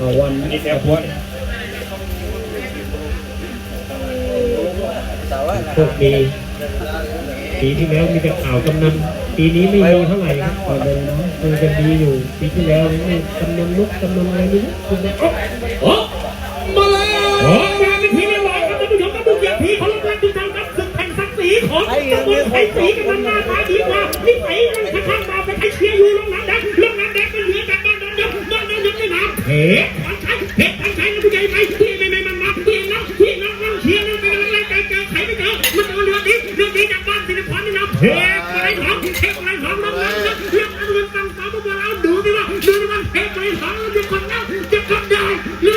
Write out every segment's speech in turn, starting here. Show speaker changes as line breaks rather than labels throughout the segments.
ต่วันอั
นี้แซวพวน
โชคดีปีที่แล้วมีแต่ข่าวกำนันปีนี้ไม่มีเท่าไหร่ครับต่อเดินนะมันจะดีอยู่ปีที่แล้วนี่กำนันลุกกำนันอะไรนี่คุณนะโอ้มาเลยงานเป็นที่เรียบรอยครับท่านผู้ชมครับบุกเยียมผีเขาลงมาทุกทางครับศึกแห่งศักดิ์ศรีของตำบลไทยศรีกำนันมาพาดีมานี่ไหนมันข้างๆมาไปใครเชียร์อยู่ลงน้ำแดงลงน้ำแดงเป็นเหนือจากบ้านน้นยกบ้านน้นยกไม่น้ำเฮ้ เด็กไปไหนผู้ใหญ่ไปที่ไม่ไม่มันนักที่นักที่นักนักเชียร์นักไปนักไล่ไปเจใครไม่เจอมันเอเรือดีเรือดีจากบ้านสิริพรนี่นะเฮ้ยไรหอมเฮ้ยไรหองน้องน้องเรื่องอันเรื่องต่งๆพวเราดูดิว่าดูดิว่าเฮ้ยไรหอมจะคนได้จะคนไได้หรื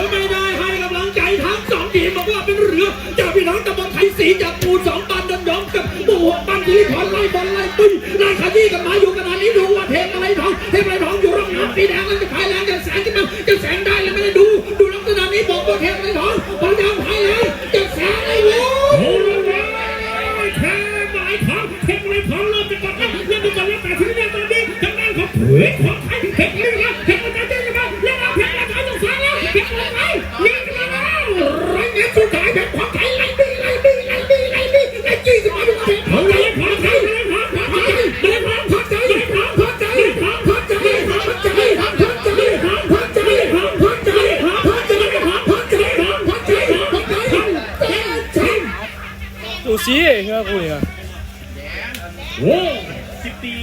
อไม่ได้ให้กำลังใจทั้งสองทีบอกว่าเป็นเรือจากพี่น้องตำบลไทยศรีจากปูสองปัดันดองกับปูหกปันสิริพรล่บลไล่ตุ้ยขยี้กันมาอยู่ขนาดนี้ดูว่าเทปอะไรทองเทปอะไรทองอยู่ร่องน้ำสีแดงแล้ ได้ดู ดูลักษณะนี้บอกว่าแทนไม่ถอนพราเจ้าไทยเลยจะแสงไอ้โว้แค่หมายของเทคนิคของเราจะกดแล้เริ่มจะกดแล้วแต่ถึนี่ตอนนี้ทางด้านขอเฮ้ยของไทยเทคนิคแล้วเทคนิคจะยังไงแล้วเอาเพชรมาขายต้งแสงแล้วเพชรมาขายเลี้ยงกันแล้ร้อยเมตรสุดท้ายเพชร
ดูสิเงือกูเนี่ย
โอ้สิบตี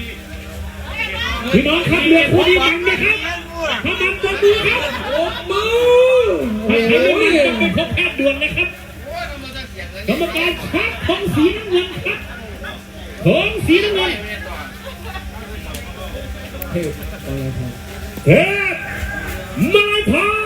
พี่น้องครับเรือคู่นี้มันนะครับพมันตบมือครับตบมือถ้าใครไม่มีต้องไปพบแพทย์ด่วนนะครับกรรมการชักของสีน้ำเงินครับของสีน้ำเงิน
เทพอะไรครับ
เทพมาทอง